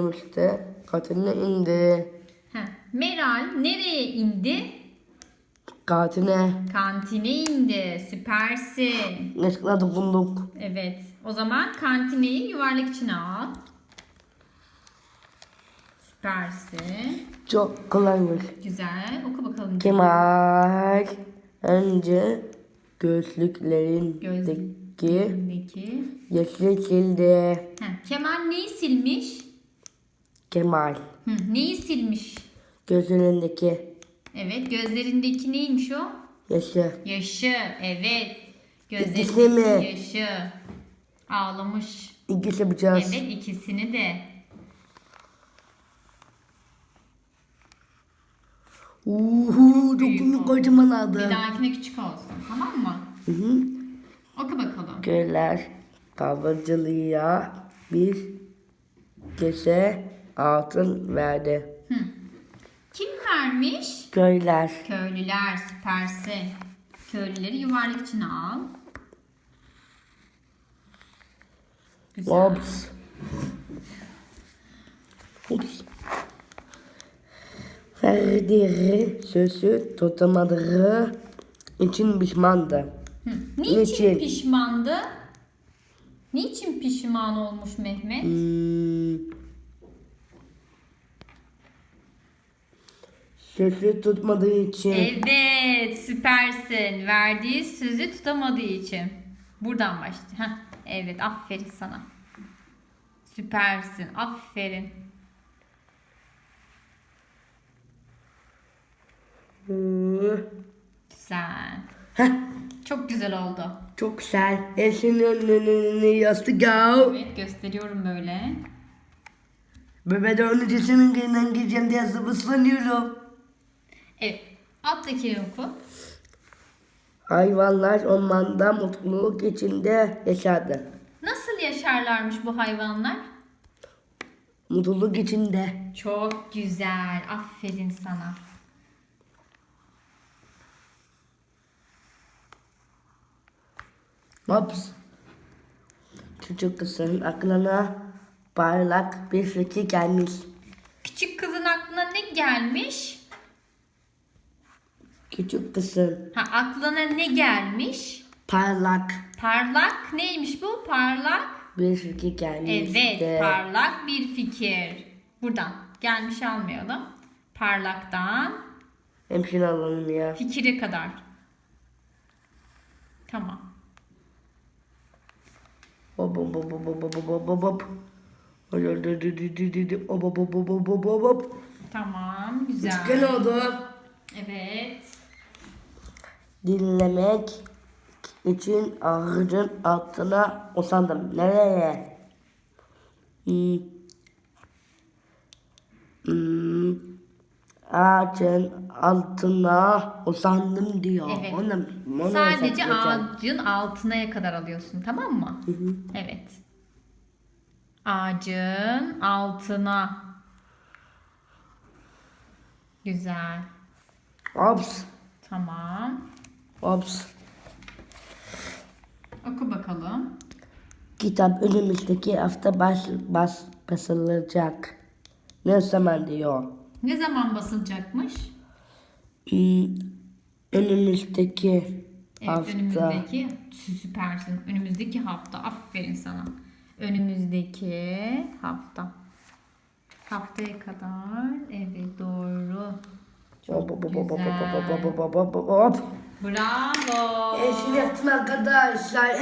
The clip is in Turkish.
kantinimizde kantine indi. Heh. Meral nereye indi? Kantine Kantine indi. Süpersin. ne bulduk. Evet. O zaman kantineyi yuvarlak içine al. Süpersin. Çok kolaymış. Güzel. Oku bakalım. Kemal önce gözlüklerindeki Gözündeki. yeşil sildi. Kemal neyi silmiş? Kemal Hı, neyi silmiş? gözlerindeki Evet. Gözlerindeki neymiş o? yaşı. Yaşı. Evet. İkisi Gözlerindeki mi? yaşı. Ağlamış. İkisi yapacağız. Evet ikisini de. Uhu, büyük dokunu oldu. kocaman Bir aldım. dahakine küçük olsun. Tamam mı? Hı hı. Oku bakalım. Köyler kahvacılığa bir kese altın verdi. Hı. Kim vermiş? Köyler Köylüler süpersin. Köylüleri yuvarlak içine al. Güzel. Ops. Ups. Ferdi'yi sözü tutamadığı için pişmandı. Hı. Niçin, Niçin? pişmandı? Niçin pişman olmuş Mehmet? Hmm. Sözü tutmadığı için. Evet süpersin. Verdiği sözü tutamadığı için. Buradan başla. Heh, evet aferin sana. Süpersin. Aferin. Güzel. Heh, Çok güzel oldu. çok güzel. Esin önüne yastık al. Evet gösteriyorum böyle. Bebe de öncesinin günden gideceğim diye sabırsızlanıyorum. Evet. Alttaki oku. Hayvanlar ormanda mutluluk içinde yaşadı. Nasıl yaşarlarmış bu hayvanlar? Mutluluk içinde. Çok güzel. Aferin sana. Ops. Küçük kızın aklına parlak bir fikir gelmiş. Küçük kızın aklına ne gelmiş? Küçük kısım. Ha, aklına ne gelmiş? Parlak. Parlak neymiş bu? Parlak. Bir fikir gelmiş. Evet de. parlak bir fikir. Buradan gelmiş almayalım. Parlaktan. Hemşire alalım ya. Fikire kadar. Tamam. Hop hop hop hop hop hop hop hop. Tamam güzel. Üçgen oldu. Evet. Dinlemek için ağacın altına usandım. Nereye? Hmm. Hmm. Ağacın altına usandım diyor. Evet. Onu, onu Sadece ağacın altına kadar alıyorsun, tamam mı? Evet. Ağacın altına. Güzel. Ops. Tamam. Ops. Oku bakalım. Kitap önümüzdeki hafta baş, bas, basılacak. Ne zaman diyor? Ne zaman basılacakmış? Hmm. Önümüzdeki Evet, hafta. önümüzdeki süpersin. Önümüzdeki hafta. Aferin sana. Önümüzdeki hafta. Haftaya kadar. Evet doğru. Hop Güzel. Bravo. Eşim yaptım arkadaşlar.